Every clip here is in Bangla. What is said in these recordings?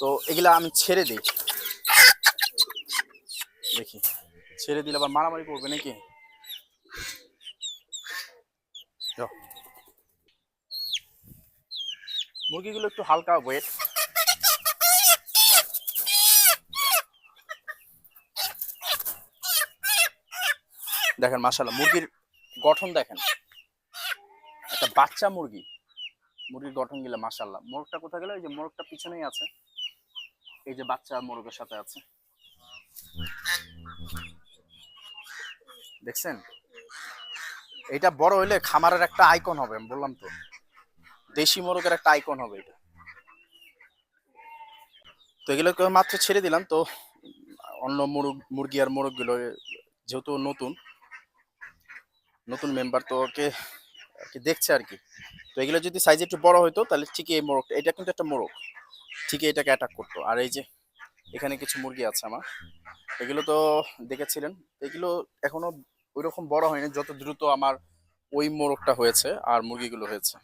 তো এগুলা আমি ছেড়ে দিই। দেখি। ছেড়ে দিলে আবার মারামারি করবে নাকি। মুরগিগুলো একটু হালকা ওয়েট দেখেন মাশাল্লাহ মুরগির গঠন দেখেন। একটা বাচ্চা মুরগি। মুরগির গঠন গেলে মাশাল্লাহ মোরগটা কোথায় গেলে? ওই যে মোরগটা পিছনেই আছে। এই যে বাচ্চা মোরগের সাথে আছে। দেখছেন? এটা বড় হইলে খামারের একটা আইকন হবে, আমি বললাম তো। দেশি মোরগের একটা আইকন হবে এটা। তো এগুলোকে মাত্র ছেড়ে দিলাম, তো অন্য মুরগ, মুরগি আর মোরগগুলো যেহেতু নতুন নতুন মেম্বার তো ওকে দেখছে আর কি। তো এগুলো যদি সাইজ একটু বড় হতো তাহলে ঠিকই এই মোরগটা, এটা কিন্তু একটা মোরগ। ঠিকই এটাকে অ্যাটাক করতো। আর এই যে এখানে কিছু মুরগি আছে আমার, এগুলো তো দেখেছিলেন, এগুলো এখনও ওইরকম বড় হয়নি যত দ্রুত আমার ওই মোরগটা হয়েছে আর মুরগিগুলো হয়েছে।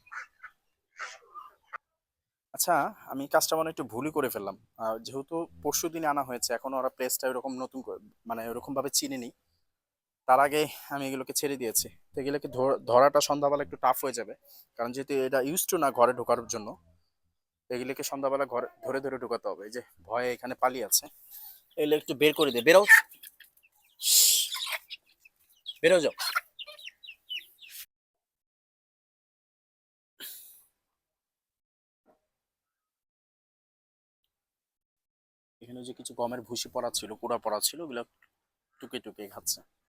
আচ্ছা আমি কাজটা মানে একটু ভুলই করে ফেললাম। যেহেতু পরশু দিনে আনা হয়েছে, এখনও ওরা প্লেসটা এরকম নতুন মানে ওরকমভাবে চিনিনি। তার আগে আমি এগুলোকে ছেড়ে দিয়েছি। তো এগুলোকে ধর- ধরাটা সন্ধ্যাবেলা একটু টাফ হয়ে যাবে। কারণ যেহেতু এটা ইউজ টু না ঘরে ঢোকার জন্য এগুলোকে সন্ধ্যাবেলা ঘরে, ধরে ধরে ঢোকাতে হবে। এই যে ভয়ে এখানে পালিয়ে আছে। এগুলো একটু বের করে দে। বেরো বেরো যাও। এখানে যে কিছু গমের ভুসি পড়া ছিল কুড়া পড়া ছিল, ওগুলো টুকে টুকে খাচ্ছে।